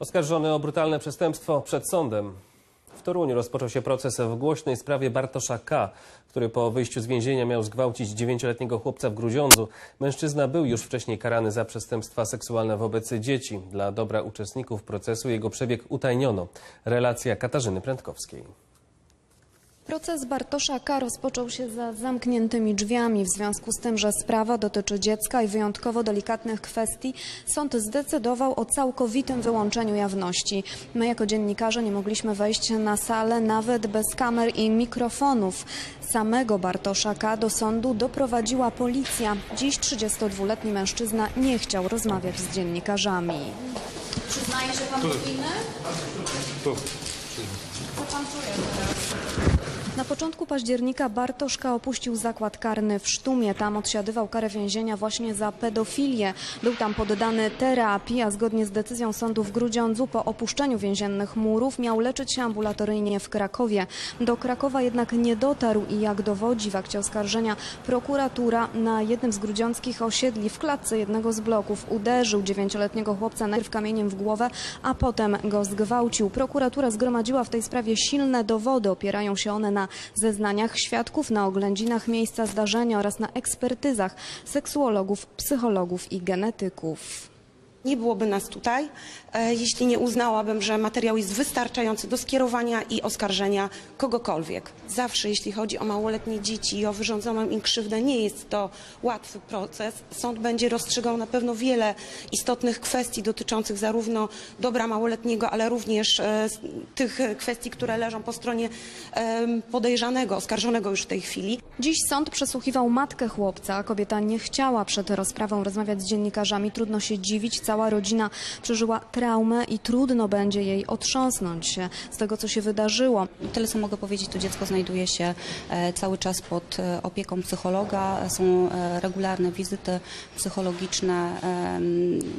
Oskarżony o brutalne przestępstwo przed sądem. W Toruniu rozpoczął się proces w głośnej sprawie Bartosza K., który po wyjściu z więzienia miał zgwałcić dziewięcioletniego chłopca w Grudziądzu. Mężczyzna był już wcześniej karany za przestępstwa seksualne wobec dzieci. Dla dobra uczestników procesu jego przebieg utajniono. Relacja Katarzyny Prędkowskiej. Proces Bartosza K. rozpoczął się za zamkniętymi drzwiami. W związku z tym, że sprawa dotyczy dziecka i wyjątkowo delikatnych kwestii, sąd zdecydował o całkowitym wyłączeniu jawności. My jako dziennikarze nie mogliśmy wejść na salę nawet bez kamer i mikrofonów. Samego Bartosza K. do sądu doprowadziła policja. Dziś 32-letni mężczyzna nie chciał rozmawiać z dziennikarzami. Przyznaje się pan do winy? Tu. Co pan czuje teraz? Na początku października Bartoszka opuścił zakład karny w Sztumie. Tam odsiadywał karę więzienia właśnie za pedofilię. Był tam poddany terapii, a zgodnie z decyzją sądu w Grudziądzu po opuszczeniu więziennych murów miał leczyć się ambulatoryjnie w Krakowie. Do Krakowa jednak nie dotarł i jak dowodzi w akcie oskarżenia prokuratura na jednym z grudziąckich osiedli w klatce jednego z bloków uderzył dziewięcioletniego chłopca najpierw kamieniem w głowę, a potem go zgwałcił. Prokuratura zgromadziła w tej sprawie silne dowody. Opierają się one na zeznaniach świadków, na oględzinach miejsca zdarzenia oraz na ekspertyzach seksuologów, psychologów i genetyków. Nie byłoby nas tutaj, e, jeśli nie uznałabym, że materiał jest wystarczający do skierowania i oskarżenia kogokolwiek. Zawsze, jeśli chodzi o małoletnie dzieci i o wyrządzoną im krzywdę, nie jest to łatwy proces. Sąd będzie rozstrzygał na pewno wiele istotnych kwestii dotyczących zarówno dobra małoletniego, ale również e, tych kwestii, które leżą po stronie podejrzanego, oskarżonego już w tej chwili. Dziś sąd przesłuchiwał matkę chłopca. Kobieta nie chciała przed rozprawą rozmawiać z dziennikarzami. Trudno się dziwić. Cała rodzina przeżyła traumę i trudno będzie jej otrząsnąć się z tego, co się wydarzyło. Tyle, co mogę powiedzieć, to dziecko znajduje się e, cały czas pod e, opieką psychologa. Są e, regularne wizyty psychologiczne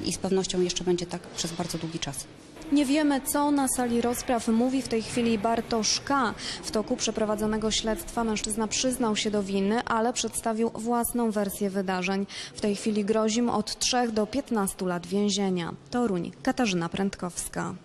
i z pewnością jeszcze będzie tak przez bardzo długi czas. Nie wiemy, co na sali rozpraw mówi w tej chwili Bartosz K. W toku przeprowadzonego śledztwa mężczyzna przyznał się do winy, ale przedstawił własną wersję wydarzeń. W tej chwili grozi mu od 3 do 15 lat więzienia. Toruń, Katarzyna Prędkowska.